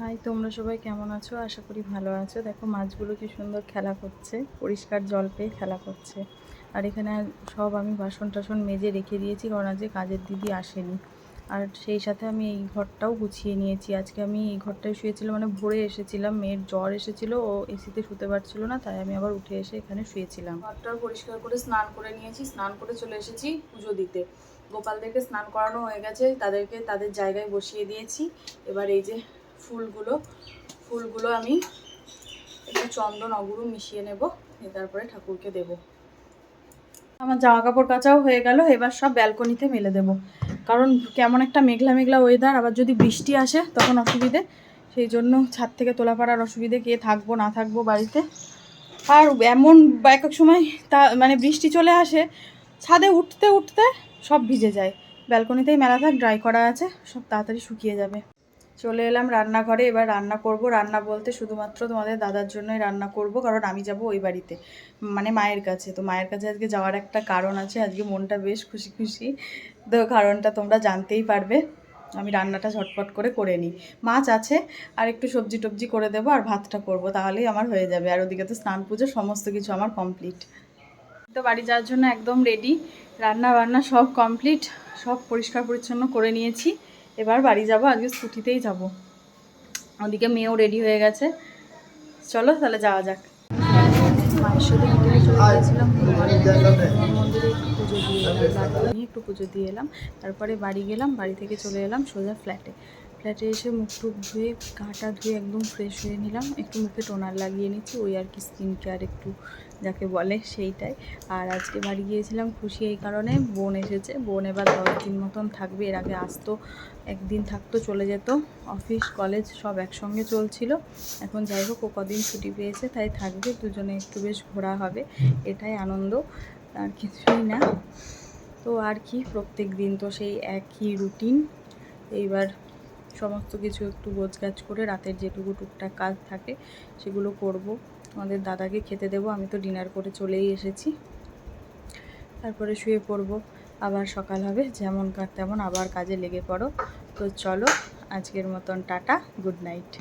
High, তোমরা সবাই কেমন আছো? আশা করি ভালো আছো। দেখো, মাছগুলো কি সুন্দর খেলা করছে। পরিষ্কার জল পেয়ে খেলা করছে। আর এখানে সব আমি বাসন টাসন মেজে রেখে দিয়েছি, কারণ আজকে কাজের দিদি আসেনি। আর সেই সাথে আমি এই ঘরটাও গুছিয়ে নিয়েছি। আজকে আমি এই ঘরটায় শুয়েছিলাম মানে ভোরে এসেছিলাম। মেয়ের জ্বর এসেছিল, ও এসিতে শুতে পারছিল না, তাই আমি আবার উঠে এসে এখানে শুয়েছিলাম। ঘরটাও পরিষ্কার করে স্নান করে নিয়েছি। স্নান করে চলে এসেছি পুজো দিতে। গোপালদেরকে স্নান করানো হয়ে গেছে। তাদেরকে তাদের জায়গায় বসিয়ে দিয়েছি। এবার এই যে ফুলগুলো ফুলগুলো আমি একটু চন্দন, অগুরু মিশিয়ে নেব দিয়ে তারপরে ঠাকুরকে দেব। আমার জামা কাপড় কাচাও হয়ে গেল, এবার সব ব্যালকনিতে মেলে দেব। কারণ কেমন একটা মেঘলা মেঘলা ওয়েদার আবার যদি বৃষ্টি আসে তখন অসুবিধে। সেই জন্য ছাদ থেকে তোলা পাড়ার অসুবিধে কে থাকব, না থাকব বাড়িতে। আর এমন এক এক সময় তা মানে বৃষ্টি চলে আসে, ছাদে উঠতে উঠতে সব ভিজে যায়। ব্যালকনিতেই মেলা থাক ড্রাই করা আছে, সব তাড়াতাড়ি শুকিয়ে যাবে। চলে এলাম রান্নাঘরে, এবার রান্না করব। রান্না বলতে শুধুমাত্র তোমাদের দাদার জন্যই রান্না করব, কারণ আমি যাব ওই বাড়িতে মানে মায়ের কাছে। তো মায়ের কাছে আজকে যাওয়ার একটা কারণ আছে, আজকে মনটা বেশ খুশি খুশি। তো কারণটা তোমরা জানতেই পারবে। আমি রান্নাটা ঝটপট করে করে নিই। মাছ আছে, আর একটু সবজি টবজি করে দেবো, আর ভাতটা করব, তাহলেই আমার হয়ে যাবে। আর ওদিকে তো স্নান পুজো, সমস্ত কিছু আমার কমপ্লিট তো বাড়ি যাওয়ার জন্য একদম রেডি রান্না বান্না সব কমপ্লিট সব পরিষ্কার পরিচ্ছন্ন করে নিয়েছি। এবার বাড়ি যাব, আজকে স্কুটিতেই যাব। ওদিকে মেয়েও রেডি হয়ে গেছে। চলো তাহলে যাওয়া যাক। মায়ের চলে গেছিলাম। মন্দিরে একটু পুজো একটু পুজো দিয়ে এলাম। তারপরে বাড়ি গেলাম, বাড়ি থেকে চলে এলাম সোজা ফ্ল্যাটে ফ্ল্যাটে এসে মুখ টুক ধুয়ে, গাটা ধুয়ে একদম ফ্রেশ হয়ে নিলাম। একটু মুখে টোনার লাগিয়ে নিচ্ছি, ওই আর কি স্কিন কেয়ার একটু যাকে বলে সেইটাই। আর আজকে বাড়ি গিয়েছিলাম খুশি এই কারণে, বোন এসেছে। বোন এবার দশ দিন মতন থাকবে, এর আগে আসতো, একদিন থাকতো, চলে যেত। অফিস কলেজ সব একসঙ্গে চলছিল। এখন যাই হোক, ও কদিন ছুটি পেয়েছে, তাই থাকবে, দুজনে একটু বেশ ঘোরা হবে, এটাই আনন্দ, আর কিছুই না। তো আর কি, প্রত্যেক দিন তো সেই একই রুটিন এইবার সমস্ত কিছু একটু গোছগাছ করে রাতের যেটুকু টুকটাক কাজ থাকে, সেগুলো করব। আমাদের দাদাকে খেতে দেবো, আমি তো ডিনার করে চলেই এসেছি। তারপরে শুয়ে পড়ব। আবার সকাল হবে, যেমন তেমন আবার কাজে লেগে পড়ো। তো চলো, আজকের মতন টাটা, গুড নাইট।